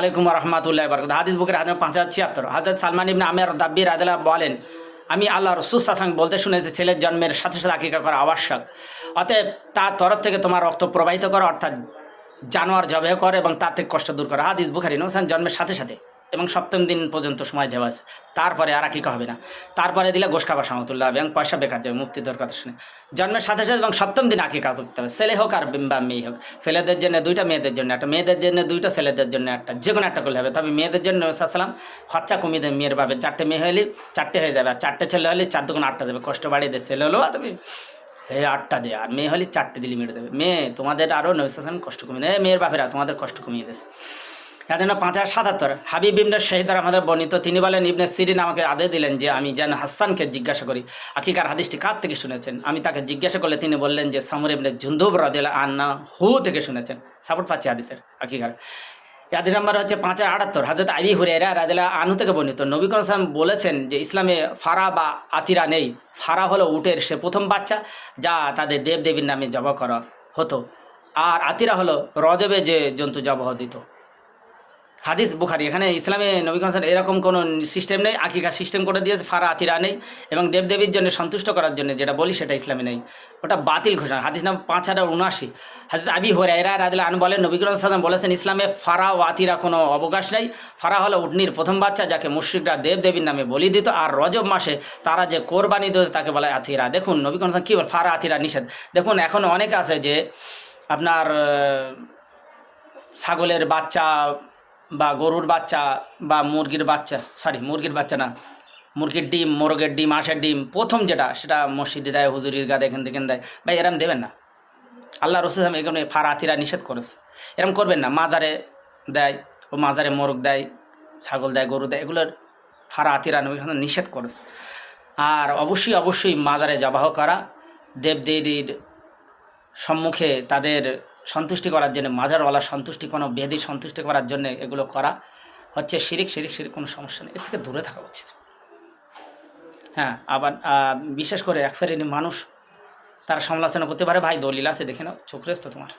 আলাইকুম রহমতুল্লাহ বরকত হাদিস বুকের হাজার পাঁচ হাজার ছিয়াত্তর। হাজরত সালমান ইবনে আমের দাব্বির আদালা বলেন, আমি আল্লাহ রসুল সাসাং বলতে শুনেছি ছেলের জন্মের সাথে সাথে আকিকা করা আবশ্যক। অতএব তার তরফ থেকে তোমার রক্ত প্রবাহিত করো, অর্থাৎ জানোয়ার জবেহ করে এবং তার থেকে কষ্ট দূর করা। হাদিস বুখারি নোসান জন্মের সাথে সাথে। এবং সপ্তম দিন পর্যন্ত সময় দেওয়া আছে। তারপরে আর আকিকা হবে না। তারপরে দিলে গোশ খাবার সামতুল্লাহ হবে এবং পয়সা বেকার যাবে মুক্তি দেওয়ার কথা শুনে জন্মের সাথে সাথে এবং সপ্তম দিন আকিকা করতে হবে। ছেলে হোক আর বা মেয়ে হোক, ছেলেদের জন্য দুইটা, মেয়েদের জন্য একটা, মেয়েদের জন্য দুইটা, ছেলেদের জন্য একটা, যে কোনো একটা করলে হবে। তবে মেয়েদের জন্য সাল্লাম খরচা কমিয়ে দেবে মেয়ের ভাবে চারটে মেয়ে হলে চারটে হয়ে যাবে, আর চারটে ছেলে হলে চার দুগুণ আটটা দেবে। কষ্ট বাড়িয়ে দেবে ছেলে হলেও তুমি এই আটটা দে, আর মেয়ে হলে চারটে দিলি মেরে দেবে। মেয়ে, তোমাদের আরও নৈশাসন কষ্ট কমিয়ে দেবে মেয়ের বাপেরা তোমাদের কষ্ট কমিয়ে দেবে এখানে পাঁচ হাজার সাতাত্তর হাবিব ইবনে শহীদার আমাদের বর্ণিত, তিনি বলেন, ইবনে সিরিন আমাকে আদেশ দিলেন যে আমি যেন হাসানকে জিজ্ঞাসা করি। আকিকার হাদিসটি কার থেকে শুনেছেন? আমি তাকে জিজ্ঞাসা করলে তিনি বললেন যে, সামর ইবনে জুন্দুব রাদিয়াল্লাহু আন্না হু থেকে শুনেছেন। সাপোর্ট পাচ্ছি হাদিসের আকিকার। ইয়াদি নাম্বার হচ্ছে পাঁচ হাজার আটাত্তর। হাজরত আবি হুরেরা রাদিলা আনু থেকে বর্ণিত। নবী সালাম বলেছেন যে, ইসলামে ফারা বা আতিরা নেই। ফারা হলো উটের সে প্রথম বাচ্চা, যা তাদের দেব দেবীর নামে জবা করা হতো। আর আতিরা হলো রজবে যে জন্তু জবাহ দিত। হাদিস বুখারি। এখানে ইসলামে নবী এরকম কোনো সিস্টেম নেই, আকিকা সিস্টেম করে দিয়েছে, ফারা আতিরা নেই এবং দেবদেবীর জন্য সন্তুষ্ট করার জন্য যেটা বলি সেটা ইসলামে নেই। ওটা বাতিল ঘোষণা। হাদিস নাম পাঁচ হাজার উনআশি। হাদিস আবি হরে এরা রাদিল আন বলেন, নবী সাল্লাম বলেছেন, ইসলামে ফারা ও আতিরা কোনো অবকাশ নেই। ফারা হলো উটনির প্রথম বাচ্চা যাকে মুশ্রিকরা দেবদেবীর নামে বলি দিত আর রজব মাসে তারা যে কোরবানি দিত তাকে বলে আতিরা। দেখুন, নবী কালাম কী বল? ফারা আতিরা নিষেধ। দেখুন, এখন অনেক আছে যে আপনার ছাগলের বাচ্চা বা গরুর বাচ্চা বা মুরগির বাচ্চা সরি মুরগির বাচ্চা না, মুরগির ডিম, মোরগের ডিম হাঁসের ডিম, প্রথম যেটা, সেটা মসজিদে দেয়, হুজুরির গাদ এখান থেকে দেয়। ভাই, এরম দেবেন না। আল্লাহ রসুল এখানে ফারাতিরা নিষেধ করেছে। এরম করবেন না। মাজারে দেয় ও মাজারে মোরগ দেয়, ছাগল দেয়, গরু দেয়, এগুলোর ফারা আতিরা নবী এখানে নিষেধ করেছে। আর অবশ্যই অবশ্যই মাজারে জবাহ করা, দেবদেবীর সম্মুখে তাদের সন্তুষ্টি করার জন্য, মাজারওয়ালা সন্তুষ্টি, কোনো বেদি সন্তুষ্টি করার জন্য এগুলো করা হচ্ছে শিরিক শিরিক শিরিক কোনো সমস্যা নেই। এর থেকে দূরে থাকা উচিত। হ্যাঁ আবার বিশেষ করে এক শ্রেণির মানুষ তারা সমালোচনা করতে পারে, ভাই দলিল আছে, দেখে নাও, চোখ রেস্ত তোমার।